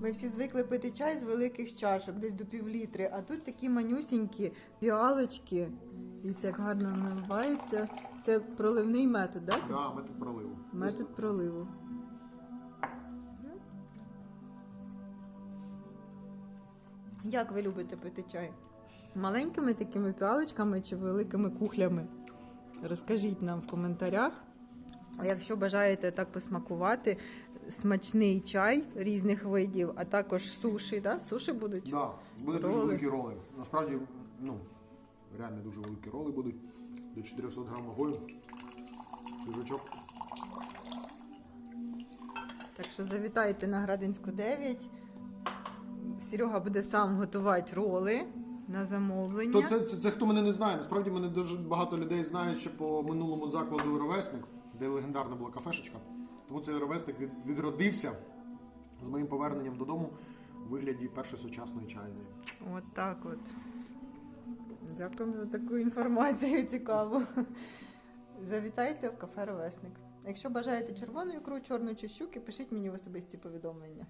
Ми всі звикли пити чай з великих чашок, десь до півлітри, а тут такі манюсінькі піалочки. Дивіться, як гарно наливаються. Це проливний метод, так? Да? Да, метод проливу. Метод проливу. Раз. Як ви любите пити чай? Маленькими такими піалочками чи великими кухлями? Розкажіть нам в коментарях. А якщо бажаєте так посмакувати, смачний чай різних видів, а також суші, да? Суші будуть? Да, будуть дуже великі роли. Насправді, ну, реально дуже великі роли будуть. До 400 грам вагою. Свіжачок. Так що завітайте на Градинську 9. Серега буде сам готувати роли на замовлення. То це, це, це хто мене не знає. Насправді мене дуже багато людей знають ще по минулому закладу ровесник, де легендарна була кафешечка. Тому цей ровесник відродився з моїм поверненням додому у вигляді першої сучасної чайної. От так от. Дякую за таку інформацію цікаву. Завітайте в кафе Ровесник. Якщо бажаєте червону ікру, чорну чи щуки, пишіть мені в особисті повідомлення.